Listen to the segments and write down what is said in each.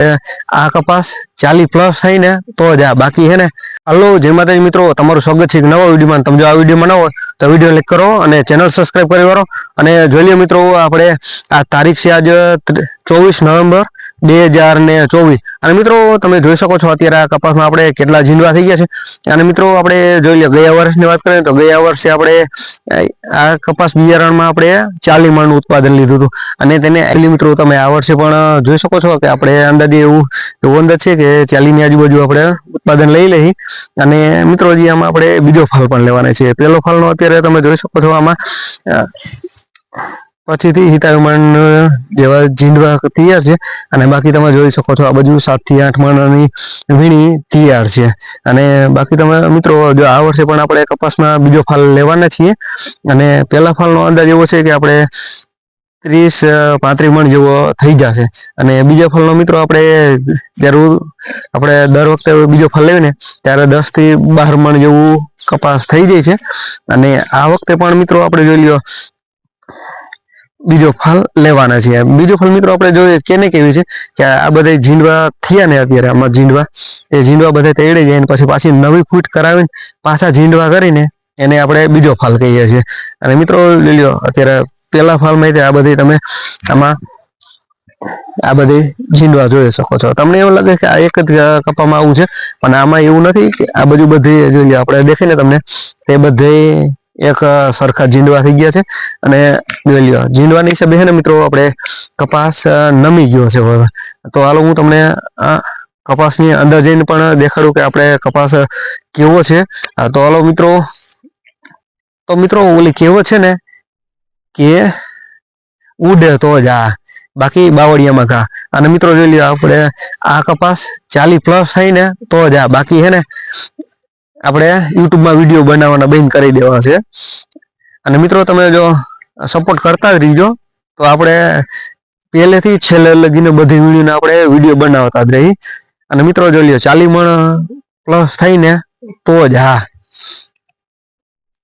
આ કપાસ ચાલી પ્લસ થાય ને તો જ આ બાકી હે ને. હલો, જય માતાજી મિત્રો, તમારું સ્વાગત છે નવા વિડીયોમાં. તમે જો આ વિડીયોમાં હોય તો વીડિયો લાઈક કરો અને ચેનલ સબસ્ક્રાઇબ કરી કરો. અને જોઈ લો મિત્રો, આપણે આ તારીખ છે આજ ચોવીસ નવેમ્બર. બે હજાર ને ચોવીસ. અને મિત્રો, તમે જોઈ શકો છો અત્યારે આ કપાસમાં આપણે કેટલા ઝીંડવા થઈ ગયા છે. અને મિત્રો, આપણે જોઈ લઈએ ગયા વર્ષની વાત કરીએ તો ગયા વર્ષે આપણે આ કપાસ બિયારણમાં આપણે ચાલી મણનું ઉત્પાદન લીધું હતું. અને તેને મિત્રો, તમે આ વર્ષે પણ જોઈ શકો છો કે આપણે અંદાજે એવું એવું અંદાજ છે કે ચાલીની આજુબાજુ આપણે ઉત્પાદન લઈ લઈ. અને મિત્રો, હજી આમાં આપણે બીજો ફાલ પણ લેવાના છે. પહેલો ફાલનો અત્યારે તમે જોઈ શકો છો આમાં પછીથી હિતાયુમાન જેવા ઝીંડવા તૈયાર છે. અને બાકી તમે જોઈ શકો છો આ બાજુ સાતથી આઠ મણની વીણી તૈયાર છે. અને બાકી તમે મિત્રો, જો આ વર્ષે પણ આપણે કપાસમાં બીજો ફાલ લેવાના છીએ. અને પહેલા ફાલનો અંદાજ એવો છે કે આપણે ત્રીસ પાંત્રીસ મણ જેવો થઈ જશે. અને બીજા ફળનો મિત્રો આપણે જરૂર આપણે દર વખતે બીજો ફળ લેવી ને, ત્યારે દસથી બાર મણ જેવું કપાસ થઈ જાય છે. અને આ વખતે પણ મિત્રો આપણે જોઈ લ્યો બીજો ફળ લેવાના છે બીજો ફાલ મિત્રો આપણે જોઈએ કેને કેવી છે? કે આ બધા ઝીંડવા થયા ને અત્યારે આમાં ઝીંડવા. એ ઝીંડવા બધા તેડે જાય પછી પાછી નવી ફૂટ કરાવીને પાછા ઝીંડવા કરીને એને આપણે બીજો ફાલ કહીએ છીએ. અને મિત્રો લઈ લ્યો, અત્યારે પેલા ફાલમાં આ બધી તમે આમાં આ બધી ઝીંડવા જોઈ શકો છો. તમને એવું લાગે કે આ એક જ કપામાં આવું છે? પણ આમાં એવું નથી કે આ બધું બધી જોઈ લ્યો, આપણે દેખીને તમને, તે બધે એક સરખા ઝીંડવા થઈ ગયા છે અને જોઈ લ્યો, ઝીંડવાની હિસાબે છે ને મિત્રો આપણે કપાસ નમી ગયો છે હવે. તો હાલો હું તમને આ કપાસની અંદર જઈને પણ દેખાડું કે આપણે કપાસ કેવો છે. તો હાલો મિત્રો, તો મિત્રો ઓલી કેવો છે ને કે ઉડે તો જ આ, બાકી બાવળિયામાં ઘા. અને મિત્રો જોઈ લ્યો, આપણે આ કપાસ ચાલી પ્લસ થાય ને તો જ આ બાકી હે ને. આપણે યુટ્યુબમાં વીડિયો બનાવવાના બંધ કરી દેવા છે. અને મિત્રો, તમે જો સપોર્ટ કરતા જ રહીજો. તો આપણે પહેલેથી જ છેલ્લે લગીને બધી વિડીયોને આપણે વીડિયો બનાવતા જ રહી. અને મિત્રો, જોઈ લ્યો ચાલી મણ પ્લસ થઈને તો જ હા.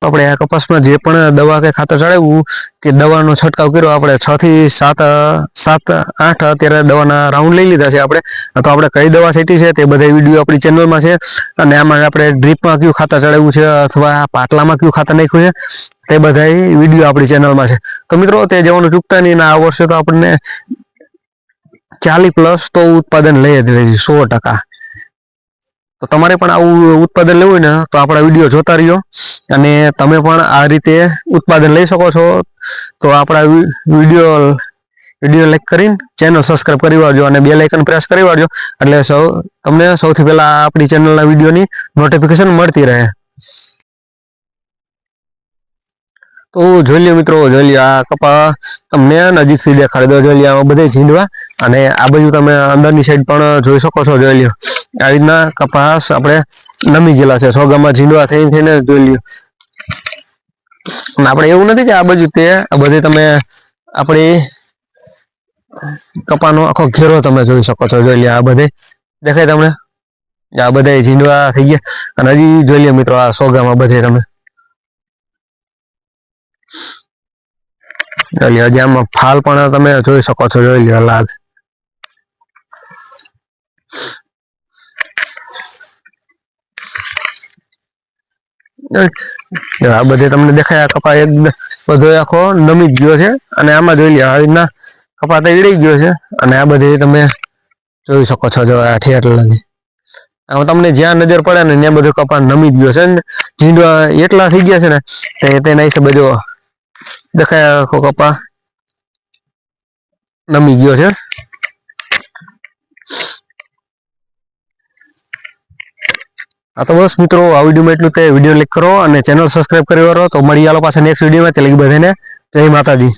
આપણે આ કપાસમાં જે પણ દવા કે ખાતર ચડાવ્યું કે દવાનો છંટકાવ કર્યો, આપણે છ થી સાત સાત, આઠ અત્યારે દવાના રાઉન્ડ લઈ લીધા છે આપણે. તો આપણે કઈ દવા છેટી છે તે બધા વીડિયો આપણી ચેનલમાં છે. અને આમાં આપણે ડ્રીપમાં કયું ખાતર ચડાવ્યું છે અથવા પાટલામાં કયું ખાતર નાખ્યું છે તે બધા વીડિયો આપણી ચેનલમાં છે. તો મિત્રો તે જવાનું ચૂકતા નહીં આ વર્ષે તો આપણને ચાલી પ્લસ તો ઉત્પાદન લઈ જ રહી સો ટકા. તમારે પણ આવું ઉત્પાદન લેવું ને, તો આપણા વીડિયો જોતા રહ્યો અને તમે પણ આ રીતે ઉત્પાદન લઈ શકો છો. તો આપણા વીડિયો વીડિયો લાઈક કરીને ચેનલ સબસ્ક્રાઈબ કરી વાળજો અને બે લાઇકન પ્રેસ કરી વાળજો. એટલે સૌ, તમને સૌથી પહેલાં આપણી ચેનલના વિડીયોની નોટિફિકેશન મળતી રહે. તો જોઈ લ્યો મિત્રો, જોઈ લ્યો આ કપા. તમને નજીકથી દેખાડી દો જોઈ લ્યો બધે ઝીંડવા. અને આ બાજુ તમે અંદરની સાઈડ પણ જોઈ શકો છો, જોઈ લ્યો. આવી રીતના કપાસ આપણે નમી ગયેલા છે, સોગામાં ઝીંડવા થઈને થઈને જોઈ લ્યો. આપણે એવું નથી કે આ બાજુ તે બધી તમે આપણી કપાનો આખો ઘેરો તમે જોઈ શકો છો, જોઈ લ્યો આ બધે. દેખાય તમને? આ બધા ઝીંડવા થઈ ગયા. અને હજી જોઈ લ્યો મિત્રો, આ સોગામાં બધે તમે જોઈ લ્યો હજી આમાં ફાલ પણ તમે જોઈ શકો છો, જોઈ લ્યો લાગ આ બધે તમને દેખાય કપા એક બધો આખો નમી ગયો છે. અને આમાં જોઈ લ્યો આવી રીતના કપા તો ઈડી ગયો છે. અને આ બધે તમે જોઈ શકો છો, જો આ ઠેર લગી આમાં તમને જ્યાં નજર પડે ને ત્યાં બધો કપા નમી ગયો છે. ને ઝીંડવા એટલા થઈ ગયા છે ને, તે તેના હિસાબે જો દેખાય આખો કપા નમી ગયો છે. આ તો બસ મિત્રો, આ વિડીયોમાં એટલું તે વીડિયો લાઈક કરો અને ચેનલ સબસ્ક્રાઈબ કરી વાળો તો મળી આલો પાછા નેક્સ્ટ વિડીયોમાં. ત્યાં લગી બધાને. જય માતાજી.